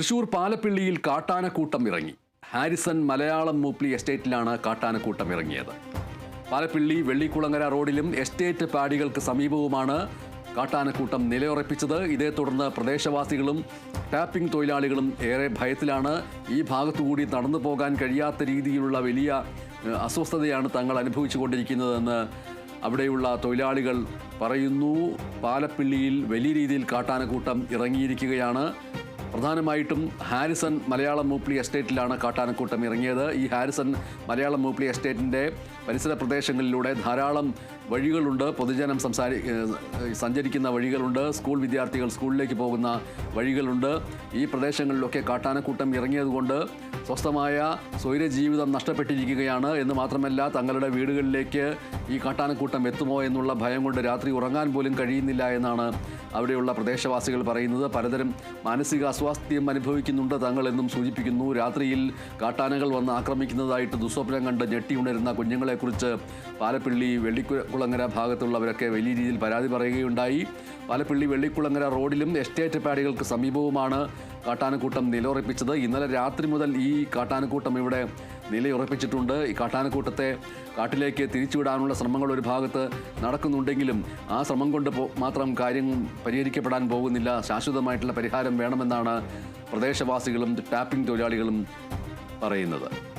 തൃശൂർ പാലപ്പിള്ളിയിൽ കാട്ടാനക്കൂട്ടം ഇറങ്ങി. ഹാരിസൺ മലയാളം മൂപ്ലി എസ്റ്റേറ്റിലാണ് കാട്ടാനക്കൂട്ടം ഇറങ്ങിയത്. പാലപ്പിള്ളി വെള്ളിക്കുളങ്ങര റോഡിലും എസ്റ്റേറ്റ് പാടികൾക്ക് സമീപവുമാണ് കാട്ടാനക്കൂട്ടം നിലയുറപ്പിച്ചത്. ഇതേ തുടർന്ന് പ്രദേശവാസികളും ടാപ്പിംഗ് തൊഴിലാളികളും ഏറെ ഭയത്തിലാണ്. ഈ ഭാഗത്തുകൂടി നടന്നു പോകാൻ കഴിയാത്ത രീതിയിലുള്ള വലിയ അസ്വസ്ഥതയാണ് തങ്ങൾ അനുഭവിച്ചുകൊണ്ടിരിക്കുന്നതെന്ന് അവിടെയുള്ള തൊഴിലാളികൾ പറയുന്നു. പാലപ്പിള്ളിയിൽ വലിയ രീതിയിൽ കാട്ടാനക്കൂട്ടം ഇറങ്ങിയിരിക്കുകയാണ്. പ്രധാനമായിട്ടും ഹാരിസൺ മലയാളം മൂപ്ലി എസ്റ്റേറ്റിലാണ് കാട്ടാനക്കൂട്ടം ഇറങ്ങിയത്. ഈ ഹാരിസൺ മലയാളം മൂപ്ലി എസ്റ്റേറ്റിന്റെ പരിസര പ്രദേശങ്ങളിലൂടെ ധാരാളം വഴികളുണ്ട്. പൊതുജനം സംസാരി സഞ്ചരിക്കുന്ന വഴികളുണ്ട്. സ്കൂൾ വിദ്യാർത്ഥികൾ സ്കൂളിലേക്ക് പോകുന്ന വഴികളുണ്ട്. ഈ പ്രദേശങ്ങളിലൊക്കെ കാട്ടാനക്കൂട്ടം ഇറങ്ങിയതുകൊണ്ട് സ്വസ്ഥമായ സ്വൈരജീവിതം നഷ്ടപ്പെട്ടിരിക്കുകയാണ്. എന്ന് മാത്രമല്ല തങ്ങളുടെ വീടുകളിലേക്ക് ഈ കാട്ടാനക്കൂട്ടം എത്തുമോ എന്നുള്ള ഭയം കൊണ്ട് രാത്രി ഉറങ്ങാൻ പോലും കഴിയുന്നില്ല എന്നാണ് അവിടെയുള്ള പ്രദേശവാസികൾ പറയുന്നത്. പലതരം മാനസിക അസ്വാസ്ഥ്യം അനുഭവിക്കുന്നുണ്ട് തങ്ങൾ എന്നും സൂചിപ്പിക്കുന്നു. രാത്രിയിൽ കാട്ടാനകൾ വന്ന് ആക്രമിക്കുന്നതായിട്ട് ദുസ്വപ്നം കണ്ട് ഞെട്ടിയുണരുന്ന കുഞ്ഞുങ്ങളെക്കുറിച്ച് പാലപ്പിള്ളി വെള്ളിക്കുളങ്ങര ഭാഗത്തുള്ളവരൊക്കെ വലിയ രീതിയിൽ പരാതി പറയുകയുണ്ടായി. പാലപ്പിള്ളി വെള്ളിക്കുളങ്ങര റോഡിലും എസ്റ്റേറ്റ് പാടികൾക്ക് സമീപവുമാണ് കാട്ടാനക്കൂട്ടം നിലയുറപ്പിച്ചത്. ഇന്നലെ രാത്രി മുതൽ ഈ കാട്ടാനക്കൂട്ടം ഇവിടെ നിലയുറപ്പിച്ചിട്ടുണ്ട്. ഈ കാട്ടാനക്കൂട്ടത്തെ കാട്ടിലേക്ക് തിരിച്ചുവിടാനുള്ള ശ്രമങ്ങൾ ഒരു ഭാഗത്ത് നടക്കുന്നുണ്ടെങ്കിലും ആ ശ്രമം കൊണ്ട് മാത്രം കാര്യം പരിഹരിക്കപ്പെടാൻ പോകുന്നില്ല. ശാശ്വതമായിട്ടുള്ള പരിഹാരം വേണമെന്നാണ് പ്രദേശവാസികളും ടാപ്പിംഗ് തൊഴിലാളികളും പറയുന്നത്.